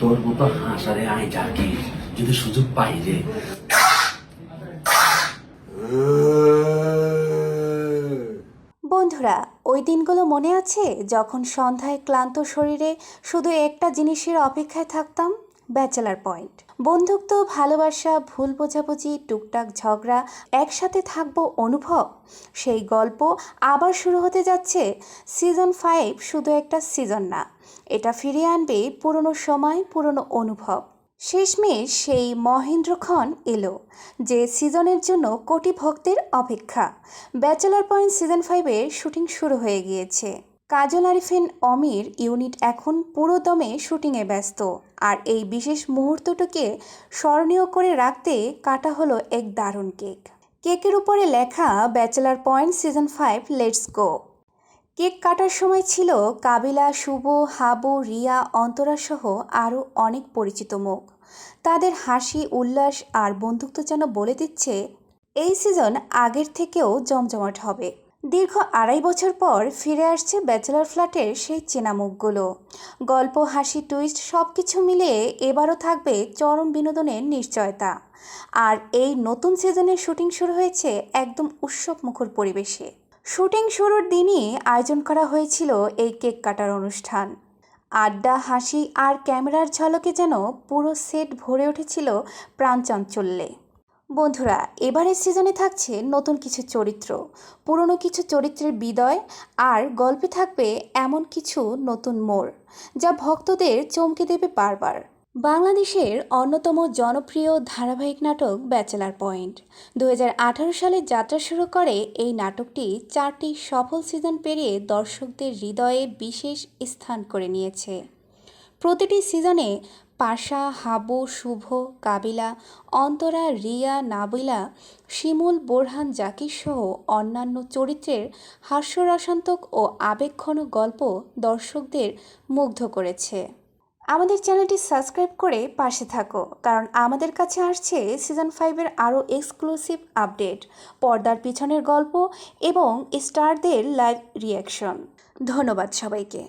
তোর মতো হাসারে আই যাকি যদি সুযোগ পাই রে। বন্ধুরা, ওই দিনগুলো মনে আছে? যখন সন্ধ্যায় ক্লান্ত শরীরে শুধু একটা জিনিসের অপেক্ষায় থাকতাম? Bachelor point. বন্ধুত্ব, ভালোবাসা, ভুল বোঝাবুঝি, টুকটাক ঝগড়া, একসাথে থাকব অনুভব? সেই গল্প আবার শুরু হতে যাচ্ছে। সিজন ফাইভ শুধু একটা সিজন না। এটা ফিরিয়ে আনবে পুরনো সময়, পুরনো অনুভব। শেষমেশ সেই মহেন্দ্রক্ষণ এলো, যে সিজনের জন্য কোটি ভক্তের অপেক্ষা। ব্যাচেলার পয়েন্ট সিজন ফাইভের শুটিং শুরু হয়ে গিয়েছে। কাজল আরিফিন অমির ইউনিট এখন পুরো দমে শুটিংয়ে ব্যস্ত। আর এই বিশেষ মুহূর্তটাকে স্মরণীয় করে রাখতে কাটা হলো এক দারুণ কেক। কেকের উপরে লেখা bachelor point season five, let's go. Cake কাটার সময় ছিল কাবিলা, শুভ, হাবু, রিয়া, অন্তরা সহ আরও অনেক পরিচিত মুখ। তাদের হাসি, উল্লাস আর বন্ধুত্ব যেন বলে দিচ্ছে, এই সিজন আগের থেকেও জমজমাট হবে। দীর্ঘ আড়াই বছর পর ফিরে আসছে ব্যাচেলার ফ্ল্যাটের সেই চেনা মুখগুলো গল্প, হাসি টুইস্ট সব কিছু মিলিয়ে এবারও থাকবে চরম বিনোদনের নিশ্চয়তা। আর এই নতুন সিজনের শুটিং শুরু হয়েছে একদম উৎসব মুখর পরিবেশে। শুটিং শুরুর দিনই আয়োজন করা হয়েছিল এই কেক কাটার অনুষ্ঠান। আড্ডা, হাসি আর ক্যামেরার ঝলকে যেন পুরো সেট ভরে উঠেছিল প্রাণচাঞ্চল্যে। বন্ধুরা, এবারের সিজনে থাকছে নতুন কিছু চরিত্র। পুরনো কিছু চরিত্রের বিদয় আর গল্পে থাকবে এমন কিছু নতুন মোড়, যা ভক্তদের চমকে দেবে বারবার। বাংলাদেশের অন্যতম জনপ্রিয় ধারাবাহিক নাটক ব্যাচেলার পয়েন্ট। দু হাজার আঠারো সালে যাত্রা শুরু করে এই নাটকটি চারটি সফল সিজন পেরিয়ে দর্শকদের হৃদয়ে বিশেষ স্থান করে নিয়েছে। প্রতিটি সিজনে পাশা, হাবু, শুভ, কাবিলা, অন্তরা, রিয়া, নাবিলা, শিমুল, বোরহান, জাকির সহ অন্যান্য চরিত্রের হাস্যরসান্তক ও আবেগঘন গল্প দর্শকদের মুগ্ধ করেছে। আমাদের চ্যানেলটি সাবস্ক্রাইব করে পাশে থাকো, কারণ আমাদের কাছে আসছে সিজন ফাইভের আরও এক্সক্লুসিভ আপডেট, পর্দার পিছনের গল্প এবং স্টারদের লাইভ রিয়াকশন। ধন্যবাদ সবাইকে।